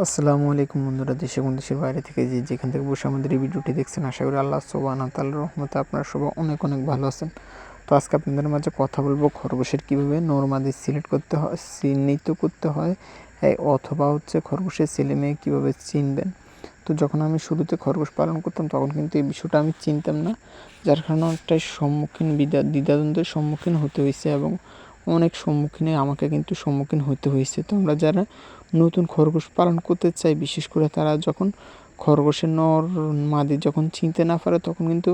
আসসালামু আলাইকুম বন্ধুরা, দেশে এবং দেশের বাইরে থেকে যে যেখান থেকে বসে আমাদের এই ভিডিওটি দেখছেন, আশা করি আল্লাহ সোবান তাল রহমতে আপনারা সবাই অনেক অনেক ভালো আছেন। তো আজকে আপনাদের মাঝে কথা বলব খরগোশের কীভাবে নর্মাদি সিলেক্ট করতে হয়, চিহ্নিত করতে হয় অথবা হচ্ছে খরগোশের ছেলে মেয়ে কীভাবে চিনবেন। তো যখন আমি শুরুতে খরগোশ পালন করতাম, তখন কিন্তু এই বিষয়টা আমি চিনতাম না, যার কারণে অনেকটাই সম্মুখীন দ্বিধাদ্বন্দ্বের সম্মুখীন হতে হয়েছে এবং অনেক সম্মুখীনে আমাকে কিন্তু সম্মুখীন হতে হয়েছে। তো আমরা যারা নতুন খরগোশ পালন করতে চাই, বিশেষ করে তারা যখন খরগোশের নর মাদি যখন চিনতে না পারে, তখন কিন্তু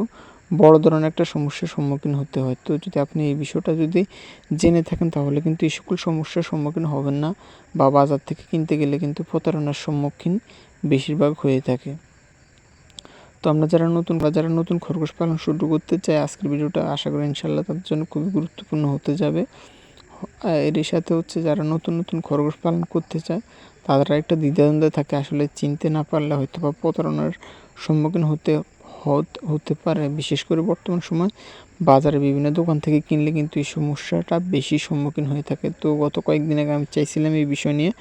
বড় ধরনের একটা সমস্যার সম্মুখীন হতে হয়। তো যদি আপনি এই বিষয়টা যদি জেনে থাকেন, তাহলে কিন্তু এই সকল সমস্যার সম্মুখীন হবেন না বা বাজার থেকে কিনতে গেলে কিন্তু প্রতারণার সম্মুখীন বেশিরভাগ হয়ে থাকে। তো আমরা যারা নতুন বা যারা নতুন খরগোশ পালন শুরু করতে চাই, আজকের ভিডিওটা আশা করি ইনশাল্লাহ তাদের জন্য খুবই গুরুত্বপূর্ণ হতে যাবে। এর সাথে হচ্ছে যারা নতুন নতুন খরগোশ পালন করতে চায় তারা একটা দ্বিধাদ্বন্দ্বে থাকে। আসলে চিনতে না পারলে হয়তো বা প্রতারণার সম্মুখীন হতে হতে পারে। বিশেষ করে বর্তমান সময় বাজারে বিভিন্ন দোকান থেকে কিনলে কিন্তু এই সমস্যাটা বেশি সম্মুখীন হয়ে থাকে। তো গত কয়েকদিন আগে আমি চাইছিলাম এই বিষয় নিয়ে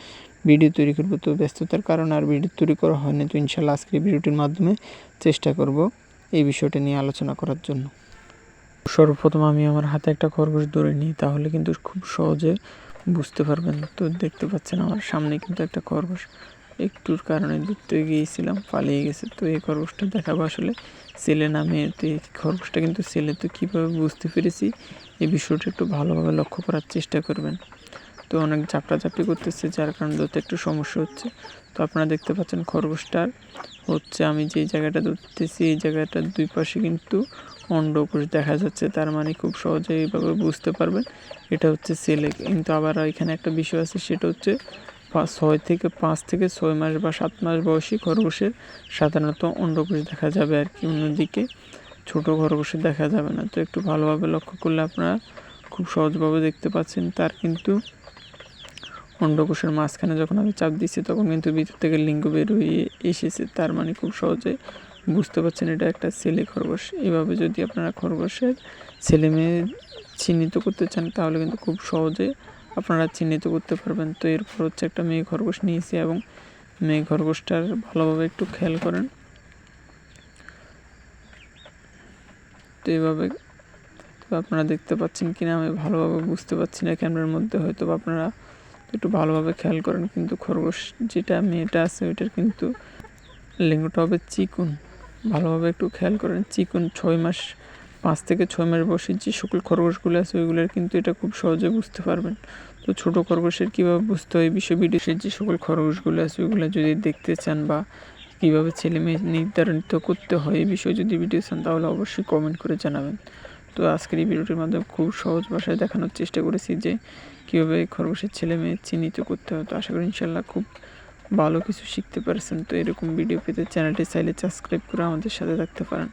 ভিডিও তৈরি করব। তো ব্যস্ততার কারণে আর ভিডিও তৈরি করা হয়নি। তো ইনশাল্লাহ আজকে ভিডিওটির মাধ্যমে চেষ্টা করব এই বিষয়টা নিয়ে আলোচনা করার জন্য। সর্বপ্রথম আমি আমার হাতে একটা খরগোশ ধরে নিই, তাহলে কিন্তু খুব সহজে বুঝতে পারবেন। তো দেখতে পাচ্ছেন আমার সামনে কিন্তু একটা খরগোশ। একটুর কারণে ধরতে গিয়েছিলাম, পালিয়ে গেছে। তো এই খরগোশটা দেখাবো আসলে ছেলে নামে তো এই খরগোশটা কিন্তু ছেলে, তো কীভাবে বুঝতে পেরেছি এই বিষয়টা একটু ভালোভাবে লক্ষ্য করার চেষ্টা করবেন। তো অনেক ঝাপটাঝাপটি করতেছে, যার কারণে ধরতে একটু সমস্যা হচ্ছে। তো আপনারা দেখতে পাচ্ছেন খরগোশটার। হচ্ছে আমি যে জায়গাটা ধরতেছি, এই জায়গাটার দুই পাশে কিন্তু অন্ডকোষ দেখা যাচ্ছে। তার মানে খুব সহজে এইভাবে বুঝতে পারবেন, এটা হচ্ছে ছেলে কিন্তু আবার এখানে একটা বিষয় আছে, সেটা হচ্ছে ছয় থেকে পাঁচ থেকে ছয় মাস বা সাত মাস বয়সী খরগোশের সাধারণত অন্ডকোষ দেখা যাবে আর কি অন্যদিকে। ছোটো খরগোশে দেখা যাবে না। তো একটু ভালোভাবে লক্ষ্য করলে আপনারা খুব সহজভাবে দেখতে পাচ্ছেন, তার কিন্তু অন্ডকোষের মাঝখানে যখন আমি চাপ দিচ্ছি তখন কিন্তু ভিতর থেকে লিঙ্গ বের হয়ে এসেছে। তার মানে খুব সহজে বুঝতে পারছেন এটা একটা ছেলে খরগোশ। এভাবে যদি আপনারা খরগোশের ছেলে মেয়ে চিহ্নিত করতে চান, তাহলে কিন্তু খুব সহজে আপনারা চিহ্নিত করতে পারবেন। তো এরপর হচ্ছে একটা মেয়ে খরগোশ নিয়েছি এবং মেয়ে খরগোশটার ভালোভাবে একটু খেয়াল করেন। তো এভাবে তো আপনারা দেখতে পাচ্ছেন কিনা, আমি ভালোভাবে বুঝতে পারছি না ক্যামেরার মধ্যে। হয়তো আপনারা একটু ভালোভাবে খেয়াল করেন কিন্তু খরগোশ যেটা মেয়েটা আছে ওইটার কিন্তু লিঙ্গটা হবে চিকুন। ভালোভাবে একটু খেয়াল করেন, চিকুন ছয় মাস, পাঁচ থেকে ছয় মাস বয়সের যে সকল খরগোশগুলো আছে ওইগুলোর কিন্তু এটা খুব সহজে বুঝতে পারবেন। তো ছোটো খরগোশের কীভাবে বুঝতে হয় বিষয় বিদেশের যে সকল খরগোশগুলো আছে ওইগুলো যদি দেখতে চান বা কীভাবে ছেলে মেয়ে নির্ধারিত করতে হয় এই বিষয়ে যদি ভিডিও চান তাহলে অবশ্যই কমেন্ট করে জানাবেন। তো আজকের এই ভিডিওটির মাধ্যমে খুব সহজ ভাষায় দেখানোর চেষ্টা করেছি যে কীভাবে খরগোশের ছেলে মেয়ে চিহ্নিত করতে হয়। তো আশা করি ইনশাল্লাহ খুব ভালো কিছু শিখতে পারছেন। তো এরকম ভিডিও পেতে চ্যানেলটি চাইলে সাবস্ক্রাইব করে আমাদের সাথে থাকতে পারেন।